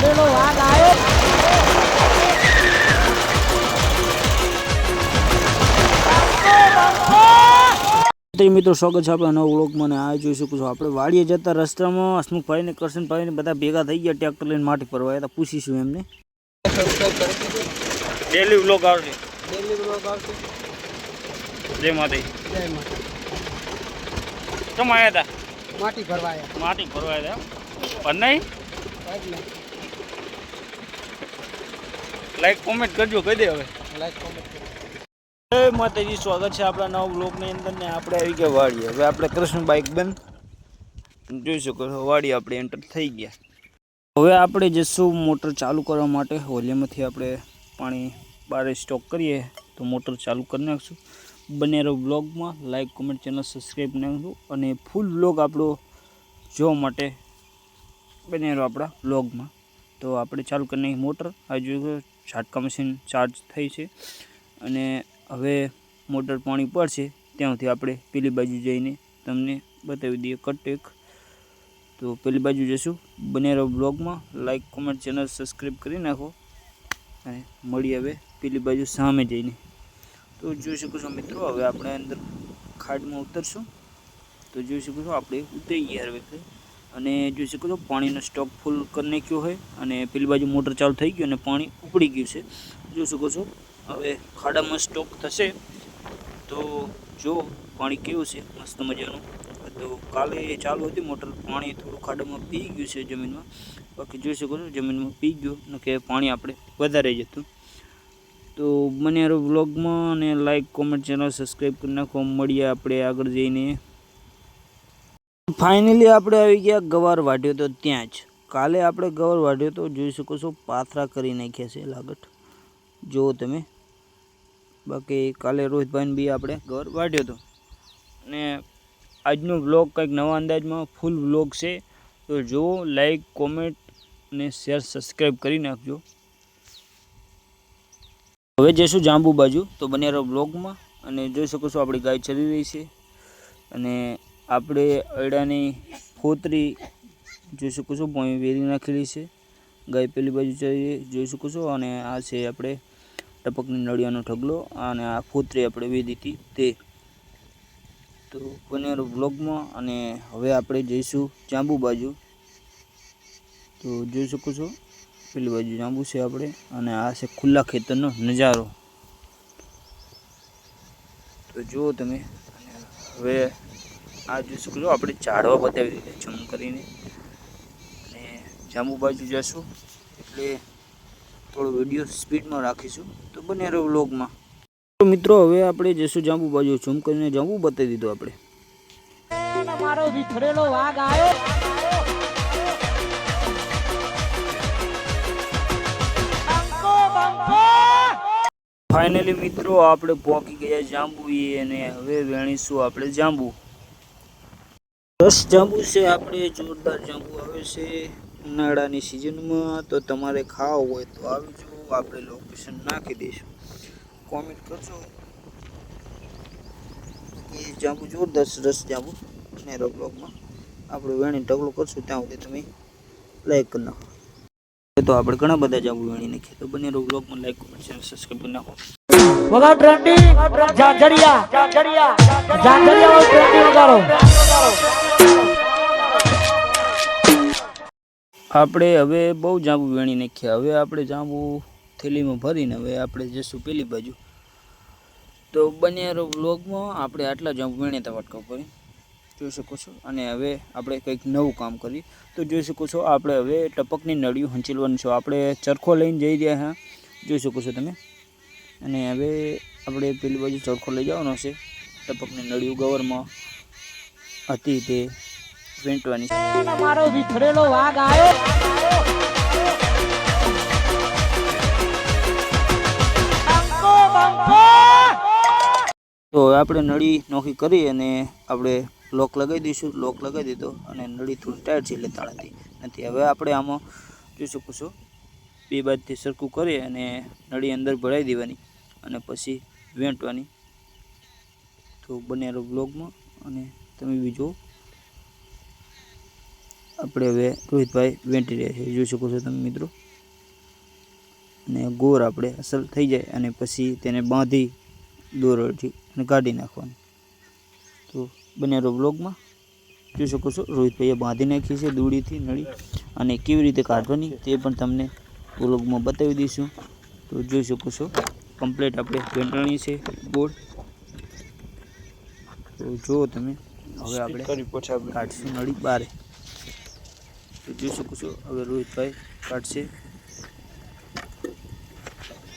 વાઘ આવ્યો મિત્રો સ્વાગત છે આપણે નવો વ્લોગમાં અને આ જોઈ શકું છું આપણે વાડીએ જતા રસ્તામાં હસમુખભાઈ ને કરશનભાઈ ને બધા ભેગા થઈ ગયા ટ્રેક્ટર લઈને માટી ફરવા આવ્યા હતા. પૂછીશું એમને. ડેલી વ્લોગ આવશે. ડેલી બ્લોગ આવશે. જય માતા જય માતા કેમ આવ્યા હતા માટી ભરવાયા માટી ભરવા આવ્યા પણ નહીં. લાઈક કોમેન્ટ કરજો, કહી દે હવે. લાઈક કોમેન્ટ માતાજી, સ્વાગત છે આપણા નવ બ્લોગની અંદર ને આપણે આવી ગયા વાડીએ. હવે આપણે કૃષ્ણ બાઇક બંધ. જોઈ શકો છો, વાડી આપણે એન્ટર થઈ ગયા. હવે આપણે જઈશું મોટર ચાલુ કરવા માટે. હોલીમાંથી આપણે પાણી બહાર સ્ટોક કરીએ, તો મોટર ચાલુ કરી નાખશું. બને રહો બ્લોગમાં લાઈક કોમેન્ટ ચેનલ સબસ્ક્રાઈબ નાખશું અને ફૂલ બ્લોગ આપણો જોવા માટે બને રહો આપણા બ્લોગમાં તો આપણે ચાલુ કરી નાખી મોટર. આ ઝાટકા મશીન ચાર્જ થઈ છે. અને હવે મોટર પાણી પડશે, ત્યાંથી આપણે પેલી બાજુ જઈને તમને બતાવી દઈએ કટેક. તો પેલી બાજુ જશું. બને રહો બ્લોગમાં લાઇક કોમેન્ટ ચેનલ સબસ્ક્રાઈબ કરી નાખો. અને મળી હવે પેલી બાજુ સામે જઈને. તો જોઈ શકો છો મિત્રો, હવે આપણે અંદર ખાડમાં ઉતરશું. તો જોઈ શકો છો, આપણે ઉતરી ગયા હવે. અને જોઈ શકો છો પાણીનો સ્ટોક ફૂલ કરી નાખ્યો હોય અને પેલી બાજુ મોટર ચાલુ થઈ ગયું અને પાણી ઉપડી ગયું છે. જોઈ શકો છો, હવે ખાડામાં સ્ટોક થશે. તો જો પાણી કેવું છે, મસ્ત મજાનું. તો કાલે ચાલુ હતી મોટર પાણી થોડું ખાડામાં પી ગયું છે જમીનમાં. બાકી જોઈ શકો છો, જમીનમાં પી ગયું કે પાણી આપણે વધારે જતું તો મને યારો વ્લોગમાં અને લાઇક કોમેન્ટ ચેનલ સબસ્ક્રાઈબ કરી નાખો. મળીએ આપણે આગળ જઈને. ફાઇનલી આપણે આવી ગયા ગવાર વાઢ્યો તો ત્યાં જ. કાલે આપણે ગવાર વાઢ્યો તો જોઈ શકો છો, પાથરા કરી નાખ્યા છે લાગટ જુઓ તમે. બાકી કાલે રોહિતભાઈને બી આપણે ગવાર વાઢ્યો હતો અને આજનો વ્લોગ કંઈક નવા અંદાજમાં ફૂલ વ્લોગ છે. તો જુઓ લાઈક કોમેન્ટ અને શેર સબસ્ક્રાઈબ કરી નાખજો. હવે જઈશું જાંબુ બાજુ. તો બન્યા રહો બ્લોગમાં અને જોઈ શકો છો, આપણી ગાય ચલી રહી છે. અને આપણે અડાની ફોતરી જોઈ શકો છો ભોંય વેરી નાખેલી છે. ગાય પેલી બાજુ જઈએ જોઈ શકો છો, અને આ છે આપણે ટપકની નળિયાનો ઢગલો, અને આ ફોતરી આપણે વેધી હતી તે. તો બને રહો બ્લોગમાં અને હવે આપણે જઈશું જાંબુ બાજુ. તો જોઈ શકો છો, પેલી બાજુ જાંબુ છે આપણે, અને આ છે ખુલ્લા ખેતરનો નજારો. તો જુઓ તમે હવે આ જોઈ શકો છો આપણે ઝાડવા બતાવી દીધા જમ કરીને અને જાંબુ બાજુ જશું. એટલે થોડો વીડિયો સ્પીડમાં રાખીશું. તો બને રહો વ્લોગમાં તો મિત્રો હવે આપણે જઈશું જાંબુ બાજુ. ઝૂમ કરીને જાંબુ બતાવી દીધું આપણે. મારો વિથરેલો વાઘ આવ્યો! ફાઇનલી મિત્રો આપણે પહોંચી ગયા જાંબુએ અને હવે વેણીશું આપણે જાંબુ. રસ જાંબુ છે, આપણે જોરદાર જાંબુ આવે છે. ઉનાળાની સિઝનમાં તો તમારે ખાવું હોય તો આવજો, આપણે લોકેશન નાખી દઈશું. કોમેન્ટ કરજો. એ જાંબુ જોરદાર રસ જાંબુ. નેરો બ્લોગમાં આપણે વેણી ઢગલો કરશું, ત્યાં સુધી તમે લાઈક કરી નાખો. તો આપણે ઘણા બધા જાંબુ વેણી નાખીએ તો બંને બ્લોગમાં લાઈક કોમેન્ટ શેર સબસ્ક્રાઇબ કરી નાખો. વગાડ ટ્રેન્ડી જાજરિયા જાજરિયા જાજરિયા ટ્રેન્ડી વગાડો. આપણે હવે બહુ જાંબુ વેણી નાખ્યા હવે આપણે જાંબુ થેલીમાં ભરીને હવે આપણે જઈશું પેલી બાજુ. તો બન્યારો બ્લોગમાં આપણે આટલા જાંબુ વેણ્યા વાટકા ઉપર. જોઈ શકો છો. અને હવે આપણે કંઈક નવું કામ કરીએ. તો જોઈ શકો છો, આપણે હવે ટપકની નળિયું હંચેલવાનું છે. આપણે ચરખો લઈને જઈ રહ્યા હા. જોઈ શકો છો તમે. અને હવે આપણે પેલી બાજુ ચરખો લઈ જવાનો છે. ટપકની નળિયું ગવરમાં હતી તે. વેંટવાની. મારો તમારો વાઘ આવ્યો! તો હવે આપણે નળી નોખી કરી અને આપણે લોક લગાવી દઈશું. લોક લગાવી દીધો અને નળી થોડી ટાઈટ છે એટલે તાળાથી નથી. હવે આપણે આમાં જોઈ શકો છો બે બાજુથી સરખું કરી અને નળી અંદર ભરાઈ દેવાની અને પછી વેંટવાની. તો બનેરો બ્લોગમાં અને તમે બી જુઓ. આપણે હવે રોહિતભાઈ વેંટી રહ્યા છે. જોઈ શકો છો તમે મિત્રો. અને ગોર આપણે અસલ થઈ જાય અને પછી તેને બાંધી દોરડથી અને કાઢી નાખવાનું. તો બનેરો બ્લોગમાં જોઈ શકો છો રોહિતભાઈએ બાંધી નાખી છે દોડીથી નળી અને કેવી રીતે કાઢવાની તે પણ તમને બ્લોગમાં બતાવી દઈશું. તો જોઈ શકો છો કમ્પ્લેટ આપણે વેંટણી છે ગોળ. તો જુઓ તમે હવે આપણે. કાઢશું નળી બારે. તો જોઈ શકો છો હવે રોહિતભાઈ કાઢશે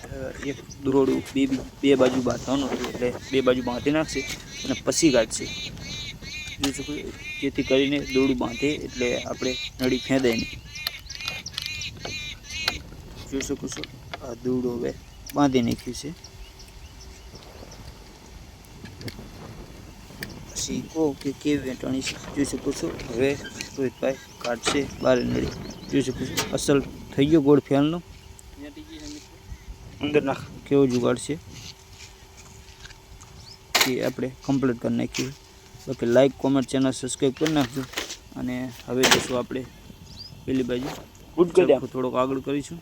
અ, એક દોરડું બે બી- બે બાજુ બાંધવાનું હતું એટલે બે બાજુ બાંધી નાખશે અને પછી કાઢશે જોઈ શકો છો, જેથી કરીને દોરડું બાંધે એટલે આપણે નળી ફેંદાય નહીં જોઈ શકો છો આ દોરડું હવે બાંધી નાખ્યું છે પછી કહો કે કેવી વેંટણી છે જોઈ શકો છો હવે રોહિતભાઈ કાઢશે બાર નળી જોઈ શકું છું. અસલ થઈ ગયો ગોળ ફેલનો. અંદર નાખ. કેવો જુગાડ છે. એ આપણે કમ્પ્લીટ કરી નાખ્યું બાકી લાઈક કોમેન્ટ ચેનલ સબસ્ક્રાઈબ કરી નાખજો. અને હવે જશું આપણે પેલી બાજુ. થોડોક આગળ કરીશું.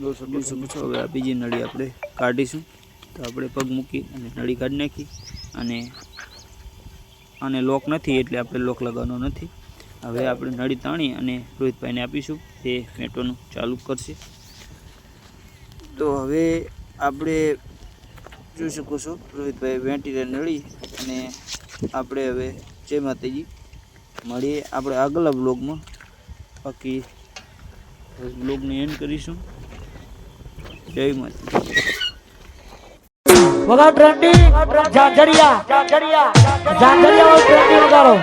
જોઈ શકો છો. હવે આ બીજી નળી આપણે કાઢીશું. તો આપણે પગ મૂકી અને નળી કાઢી નાખી. અને આને લોક નથી, એટલે આપણે લોક લગાવવાનો નથી. હવે આપણે નળી તાણી અને રોહિતભાઈને આપીશું તે મેટોનું ચાલુ કરશે. તો હવે આપણે જોઈ શકો છો રોહિતભાઈ વેંટીને નળી અને આપણે હવે જય માતાજી મળીએ આપણે આગલા બ્લોગમાં બાકી બ્લોગને એન્ડ કરીશું. જય માતાજી. વગાડ ટ્રેન્ડિંગ જાજરિયા જાજરિયા વગાડો.